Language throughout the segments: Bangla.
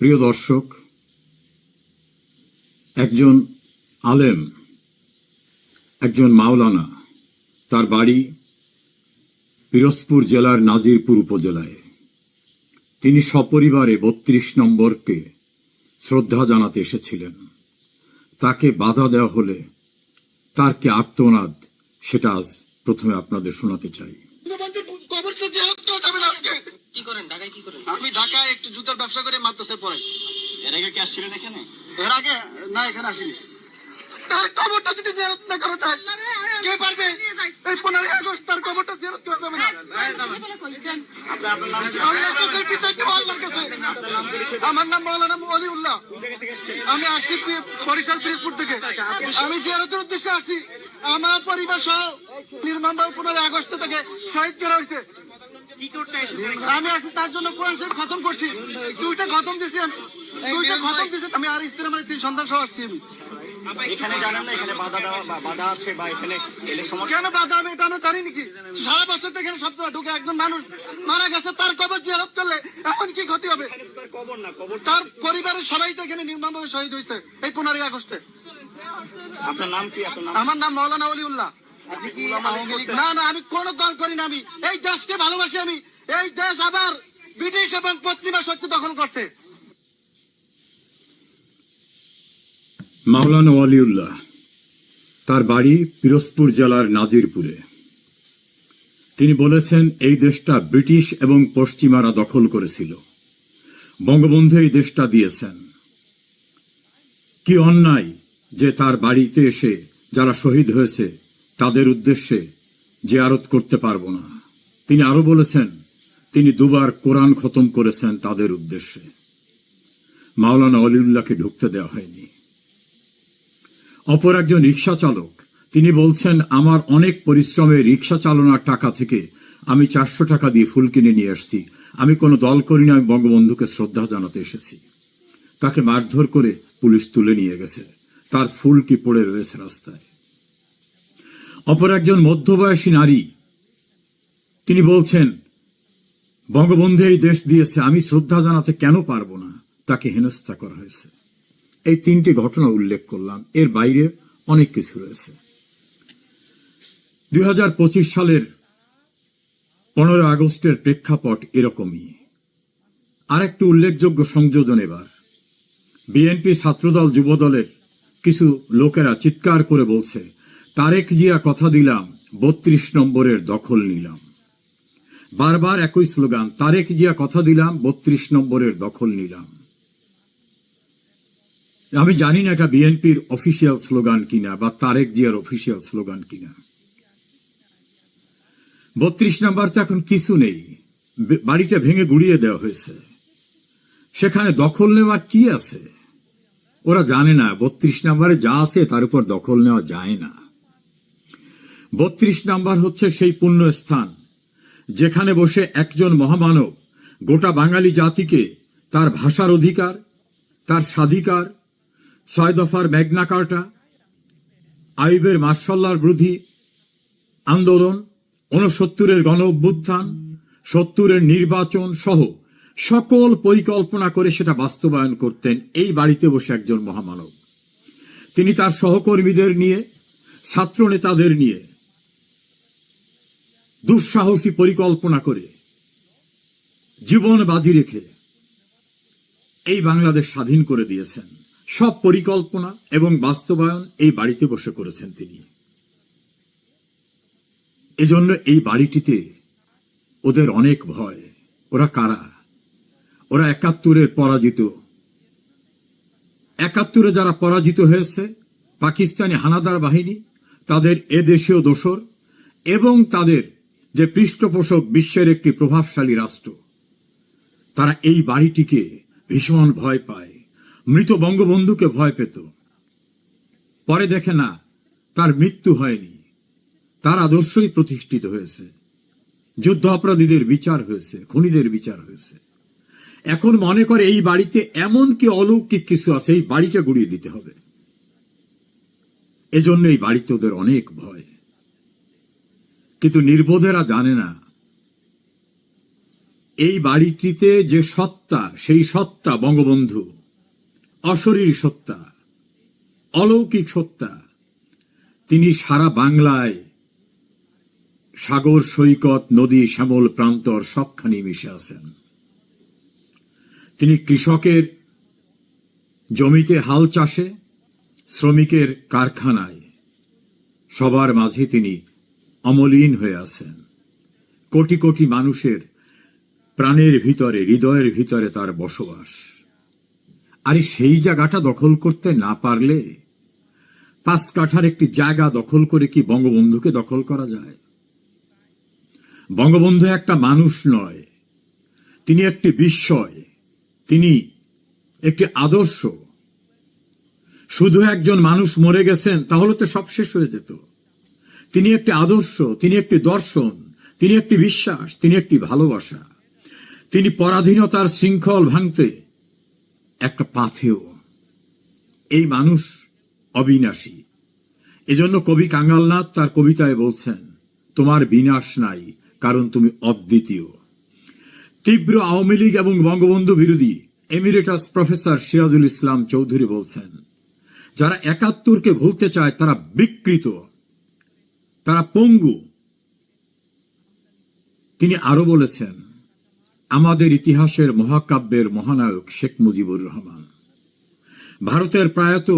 প্রিয় দর্শক, একজন আলেম, একজন মাওলানা, তার বাড়ি পিরোজপুর জেলার নাজিরপুর উপজেলায়। তিনি সপরিবারে বত্রিশ নম্বরকে শ্রদ্ধা জানাতে এসেছিলেন। তাকে বাধা দেওয়া হলে তার কি আর্তনাদ, সেটা আজ প্রথমে আপনাদের শোনাতে চাই বঙ্গবন্ধুর কবরটা জিয়ারত করা যাবে না আজকে কি করেন? ঢাকায় কি করেন? আমি ঢাকায় একটু জুতার ব্যবসা করে মাদ্রাসায় পড়াই এর আগে কি আসছিলেন এখানে? এর আগে? না এখানে আসিনি। তার কবরটা যদি জিয়ারত না করা যায় কে পারবে? এই পনেরোই আগস্ট তার কবরটা জিয়ারত করা যাবে না। আমার নাম মৌলানা অলিউল্লাহ আমি আসছি বরিশাল পিরিজপুর থেকে। আমি জিয়ারতের উদ্দেশ্যে আসছি। আমার পরিবার সহ নির্মমভাবে পনেরোই আগস্ট থেকে শহীদ করা হয়েছে। আমি আসছি তার জন্য কোরআন শরীফ খতম করছি। দুইটা খতম দিছি আমি। দুইটা খতম দিছি আমি আর স্ত্রী আমার তিন সন্তান সহ আসছি আমি। এখানে জানেন না এখানে বাধা দেওয়া বা বাধা আছে বা এখানে কেন বাধা? হবে এটা আমরা জানি নাকি? সারা বছর তো এখানে সবসময় ঢুকে একজন মানুষ মারা গেছে তার কবর জিয়ারত করলে এখন কি ক্ষতি হবে? তার কবর না কবর তার পরিবারের সবাই তো এখানে নির্মমভাবে শহীদ হয়েছে এই পনেরোই আগস্টে। আপনার নাম কি? আপনার আমার নাম মৌলানা অলিউল্লাহ। না না আমি কোন দল করি না আমি এই দেশকে ভালোবাসি আমি। এই দেশ আবার ব্রিটিশ এবং পশ্চিমা শক্তি দখল করছে। মাওলানা ওয়ালিউল্লাহ তার বাড়ি পিরোজপুর জেলার নাজিরপুরে। তিনি বলেছেন এই দেশটা ব্রিটিশ এবং পশ্চিমারা দখল করেছিল। বঙ্গবন্ধু এই দেশটা দিয়েছেন। কি অন্যায় যে তার বাড়িতে এসে যারা শহীদ হয়েছে তাদের উদ্দেশ্যে জিয়ারত করতে পারব না। তিনি আরও বলেছেন, তিনি দুবার কোরআন খতম করেছেন তাদের উদ্দেশ্যে। মাওলানা অলিউল্লাহকে ঢুকতে দেওয়া হয়নি। অপর একজন রিক্সা চালক, তিনি বলছেন, আমার অনেক পরিশ্রমে রিক্সা চালানোর টাকা থেকে আমি চারশো টাকা দিয়ে ফুল কিনে নিয়ে আসছি আমি কোনো দল করি না, আমি বঙ্গবন্ধুকে শ্রদ্ধা জানাতে এসেছি। তাকে মারধর করে পুলিশ তুলে নিয়ে গেছে। তার ফুলটি পড়ে রয়েছে রাস্তায়। অপর একজন মধ্যবয়সী নারী। তিনি বলছেন, বঙ্গবন্ধু এই দেশ দিয়েছে, আমি শ্রদ্ধা জানাতে কেন পারব না? তাকে হেনস্থা করা হয়েছে। এই তিনটি ঘটনা উল্লেখ করলাম। এর বাইরে অনেক কিছু রয়েছে। দুই হাজার পঁচিশ সালের পনেরো আগস্টের প্রেক্ষাপট এরকমই। আর একটি উল্লেখযোগ্য সংযোজন এবার। বিএনপি ছাত্রদল যুবদলের কিছু লোকেরা চিৎকার করে বলছে তারেক জিয়া কথা দিলাম, বত্রিশ নম্বরের দখল নিলাম। বারবার একই স্লোগান, তারেক জিয়া কথা দিলাম, বত্রিশ নম্বরের দখল নিলাম। আমি জানি না এটা বিএনপির অফিসিয়াল স্লোগান কিনা বা তারেক জিয়ার অফিসিয়াল স্লোগান কিনা। বত্রিশ নাম্বার তো এখন কিছু নেই বাড়িটা ভেঙে গুড়িয়ে দেওয়া হয়েছে। সেখানে দখল নেওয়ার কি আছে? ওরা জানে না, বত্রিশ নাম্বারে যা আছে তার উপর দখল নেওয়া যায় না। বত্রিশ নাম্বার হচ্ছে সেই পুণ্য স্থান যেখানে বসে একজন মহামানব গোটা বাঙালি জাতিকে তার ভাষার অধিকার, তার স্বাধিকার, ছয় দফার ম্যাগনা কার্টা আইবের মার্শাল্লার বিরোধী আন্দোলন, ঊনসত্তরের গণ অভ্যুত্থান, সত্তরের নির্বাচন সহ সকল পরিকল্পনা করে সেটা বাস্তবায়ন করতেন এই বাড়িতে বসে একজন মহামানব। তিনি তার সহকর্মীদের নিয়ে ছাত্র নেতাদের নিয়ে দুঃসাহসী পরিকল্পনা করে জীবন বাজি রেখে এই বাংলাদেশ স্বাধীন করে দিয়েছেন। সব পরিকল্পনা এবং বাস্তবায়ন এই বাড়িতে বসে করেছেন তিনি। এজন্য এই বাড়িটিতে ওদের অনেক ভয়। ওরা কারা? ওরা একাত্তরের পরাজিত। একাত্তরে যারা পরাজিত হয়েছে, পাকিস্তানি হানাদার বাহিনী, তাদের এদেশীয় দোসর এবং তাদের যে পৃষ্ঠপোষক বিশ্বের একটি প্রভাবশালী রাষ্ট্র। তারা এই বাড়িটিকে ভীষণ ভয় পায়, মৃত বঙ্গবন্ধুকে ভয় পেত। পরে দেখে না, তার মৃত্যু হয়নি। তার আদর্শই প্রতিষ্ঠিত হয়েছে। যুদ্ধ অপরাধীদের বিচার হয়েছে, খুনিদের বিচার হয়েছে। এখন মনে করে এই বাড়িতে এমন কি অলৌকিক কিছু আছে, এই বাড়িটা গুড়িয়ে দিতে হবে। এজন্য এই বাড়িতে ওদের অনেক ভয়। কিন্তু নির্বোধেরা জানে না। এই বাড়িটিতে যে সত্তা, সেই সত্তা, বঙ্গবন্ধু। অশরীর সত্তা, অলৌকিক সত্তা। তিনি সারা বাংলায় সাগর, সৈকত, নদী, শ্যামল প্রান্তর সবখানি মিশে আছেন। তিনি কৃষকের জমিতে হাল চাষে, শ্রমিকের কারখানায়। সবার মাঝে তিনি অমলিন হয়ে আছেন। কোটি কোটি মানুষের প্রাণের ভিতরে, হৃদয়ের ভিতরে তার বসবাস। আরে সেই জায়গাটা দখল করতে না পারলে পাঁচ কাঠার একটি জায়গা দখল করে কি বঙ্গবন্ধুকে দখল করা যায়? বঙ্গবন্ধু একটা মানুষ নয়, তিনি একটি বিস্ময়, তিনি একটি আদর্শ। শুধু একজন মানুষ মরে গেছেন, তাহলে তো সব শেষ হয়ে যেত। তিনি একটি আদর্শ, তিনি একটি দর্শন, তিনি একটি বিশ্বাস, তিনি একটি ভালোবাসা। তিনি পরাধীনতার শৃঙ্খল ভাঙতে একটা পাথেও এই মানুষ অবিনাশী। এজন্য কবি কাঙ্গালনাথ তার কবিতায় বলছেন, তোমার বিনাশ নাই, কারণ তুমি অদ্বিতীয়। তীব্র আওয়ামী লীগ এবং বঙ্গবন্ধু বিরোধী এমিরেটাস প্রফেসর সিরাজুল ইসলাম চৌধুরী বলছেন, যারা একাত্তরকে ভুলতে চায় তারা বিকৃত। তারা পঙ্গু। তিনি আরও বলেছেন, আমাদের ইতিহাসের মহাকাব্যের মহানায়ক শেখ মুজিবুর রহমান। ভারতের প্রয়াত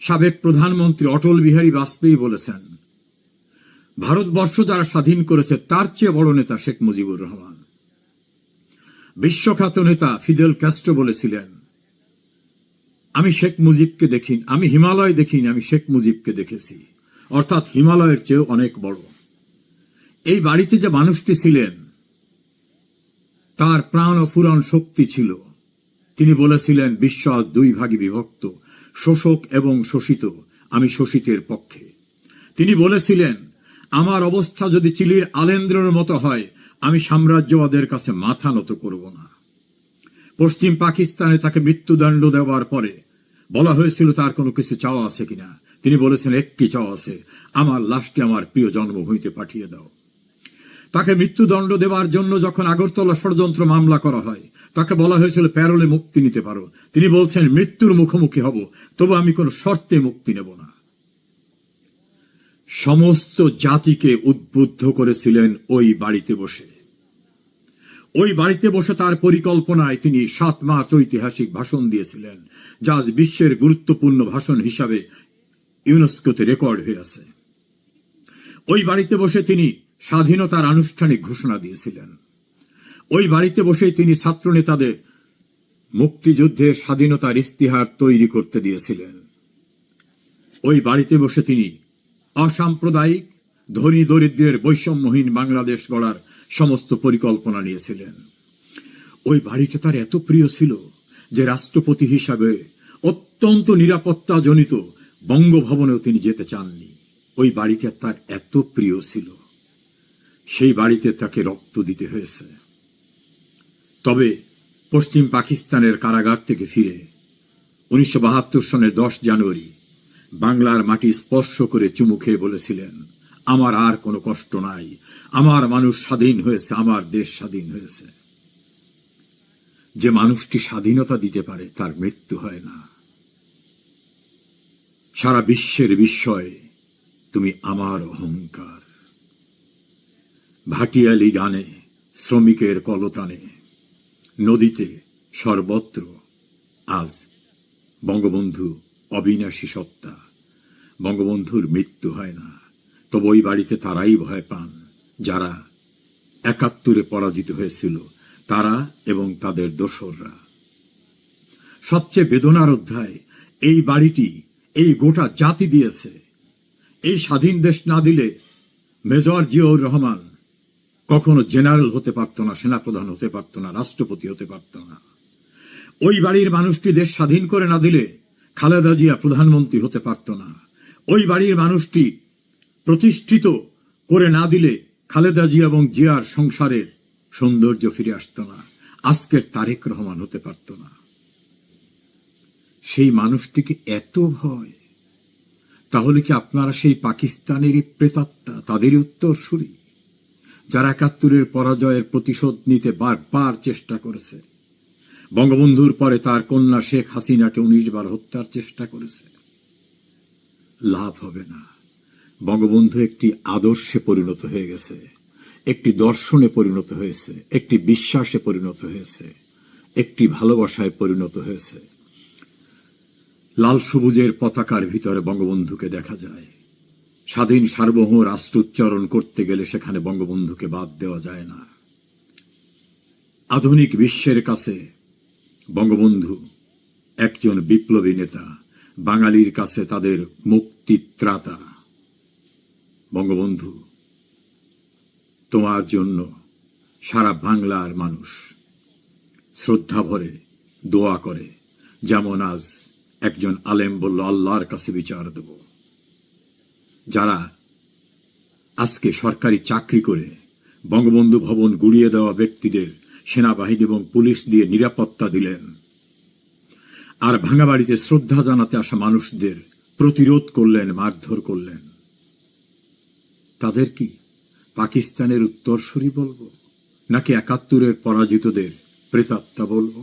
সাবেক প্রধানমন্ত্রী অটল বিহারী বাজপেয়ী বলেছেন, ভারতবর্ষ যারা স্বাধীন করেছে, তার চেয়ে বড় নেতা শেখ মুজিবুর রহমান। বিশ্বখ্যাত নেতা ফিদেল ক্যাস্ট্রো বলেছিলেন, আমি শেখ মুজিবকে দেখি আমি হিমালয় দেখিনি, আমি শেখ মুজিবকে দেখেছি। অর্থাৎ হিমালয়ের চেয়েও অনেক বড়। এই বাড়িতে যে মানুষটি ছিলেন, তার প্রাণ ও ফুরন শক্তি ছিল। তিনি বলেছিলেন, বিশ্ব আজ দুই ভাগে বিভক্ত, শোষক এবং শোষিত, আমি শোষিতের পক্ষে। তিনি বলেছিলেন, আমার অবস্থা যদি চিলির আলেন্দ্রের মতো হয়, আমি সাম্রাজ্যবাদের কাছে মাথা নত করব না। পশ্চিম পাকিস্তানে তাকে মৃত্যুদণ্ড দেওয়ার পরে বলা হয়েছিল, তার কোনো কিছু চাওয়া আছে কিনা? তিনি বলেছেন, একটি চাওয়া আছে। আমার লাশটি আমার প্রিয় জন্মভূমিতে পাঠিয়ে দাও। তাকে মৃত্যুদণ্ড দেওয়ার জন্য যখন আগরতলা ষড়যন্ত্র মামলা করা হয়, তাকে বলা হয়েছিল, প্যারোলে মুক্তি নিতে পারো। তিনি বলছেন, মৃত্যুর মুখোমুখি হব, তবু আমি কোনো শর্তে মুক্তি নেব না। সমস্ত জাতিকে উদ্বুদ্ধ করেছিলেন ওই বাড়িতে বসে। ওই বাড়িতে বসে তার পরিকল্পনায় তিনি সাত মাস ঐতিহাসিক ভাষণ দিয়েছিলেন, যা বিশ্বের গুরুত্বপূর্ণ ভাষণ হিসাবে ইউনেস্কোতে রেকর্ড হয়ে আছে। ওই বাড়িতে বসে তিনি স্বাধীনতার আনুষ্ঠানিক ঘোষণা দিয়েছিলেন। ওই বাড়িতে বসেই তিনি ছাত্র নেতাদের মুক্তিযুদ্ধের স্বাধীনতার ইস্তিহার তৈরি করতে দিয়েছিলেন। ওই বাড়িতে বসে তিনি অসাম্প্রদায়িক, ধনী দরিদ্রের বৈষম্যহীন বাংলাদেশ গড়ার সমস্ত পরিকল্পনা নিয়েছিলেন। ওই বাড়িটা তার এত প্রিয় ছিল যে রাষ্ট্রপতি হিসাবে অত্যন্ত নিরাপত্তাজনিত বঙ্গভবনেও তিনি যেতে চাননি। ওই বাড়িটা তার এত প্রিয় ছিল। সেই বাড়িতে তাকে রক্ত দিতে হয়েছে। তবে পশ্চিম পাকিস্তানের কারাগার থেকে ফিরে উনিশশো বাহাত্তর সনের দশ জানুয়ারি বাংলার মাটি স্পর্শ করে চুমু খেয়ে বলেছিলেন, আমার আর কোনো কষ্ট নাই। আমার মানুষ স্বাধীন হয়েছে, আমার দেশ স্বাধীন হয়েছে। যে মানুষটি স্বাধীনতা দিতে পারে, তার মৃত্যু হয় না। সারা বিশ্বের বিস্ময়ে তুমি আমার অহংকার। ভাটিয়ালি গানে শ্রমিকের কলতানে, নদীতে সর্বত্র আজ বঙ্গবন্ধু অবিনাশী সত্তা। বঙ্গবন্ধুর মৃত্যু হয় না, তবে ওই বাড়িতে তারাই ভয় পান, যারা একাত্তরে পরাজিত হয়েছিল, তারা এবং তাদের দোসররা। সবচেয়ে বেদনার অধ্যায়, এই বাড়িটি এই গোটা জাতি দিয়েছে। এই স্বাধীন দেশ না দিলে মেজর জিয়াউর রহমান কখনো জেনারেল হতে পারত না, সেনাপ্রধান হতে পারত না, রাষ্ট্রপতি হতে পারত না। ওই বাড়ির মানুষটি দেশ স্বাধীন করে না দিলে খালেদা জিয়া প্রধানমন্ত্রী হতে পারত না। ওই বাড়ির মানুষটি প্রতিষ্ঠিত করে না দিলে খালেদা জিয়া এবং জিয়ার সংসারের সৌন্দর্য ফিরে আসতো না। আজকের তারেক রহমান হতে পারত না। সেই মানুষটিকে এত ভয়, তাহলে কি আপনারা সেই পাকিস্তানেরই প্রেতাত্মা, তাদেরই উত্তরসূরি, যারা একাত্তরের পরাজয়ের প্রতিশোধ নিতে বারবার চেষ্টা করেছে? বঙ্গবন্ধুর পরে তার কন্যা শেখ হাসিনাকে উনিশ বার হত্যার চেষ্টা করেছে। লাভ হবে না। বঙ্গবন্ধু একটি আদর্শে পরিণত হয়ে গেছে, একটি দর্শনে পরিণত হয়েছে, একটি বিশ্বাসে পরিণত হয়েছে, একটি ভালোবাসায় পরিণত হয়েছে। লাল সবুজের পতাকার ভিতরে বঙ্গবন্ধুকে দেখা যায়। স্বাধীন সার্বভৌম রাষ্ট্র উচ্চারণ করতে গেলে সেখানে বঙ্গবন্ধুকে বাদ দেওয়া যায় না। আধুনিক বিশ্বের কাছে বঙ্গবন্ধু একজন বিপ্লবী নেতা, বাঙালির কাছে তাদের মুক্তিত্রাতা। বঙ্গবন্ধু, তোমার জন্য সারা বাংলার মানুষ শ্রদ্ধা ভরে দোয়া করে, যেমন আজ একজন আলেম বলল, আল্লাহর কাছে বিচার দেব। যারা আজকে সরকারি চাকরি করে বঙ্গবন্ধু ভবন গুড়িয়ে দেওয়া ব্যক্তিদের সেনাবাহিনী এবং পুলিশ দিয়ে নিরাপত্তা দিলেন, আর ভাঙা বাড়িতে শ্রদ্ধা জানাতে আসা মানুষদের প্রতিরোধ করলেন, মারধর করলেন। তাদের কি পাকিস্তানের উত্তরসূরি বলব, নাকি একাত্তরের পরাজিতদের প্রেতাত্মা বলব?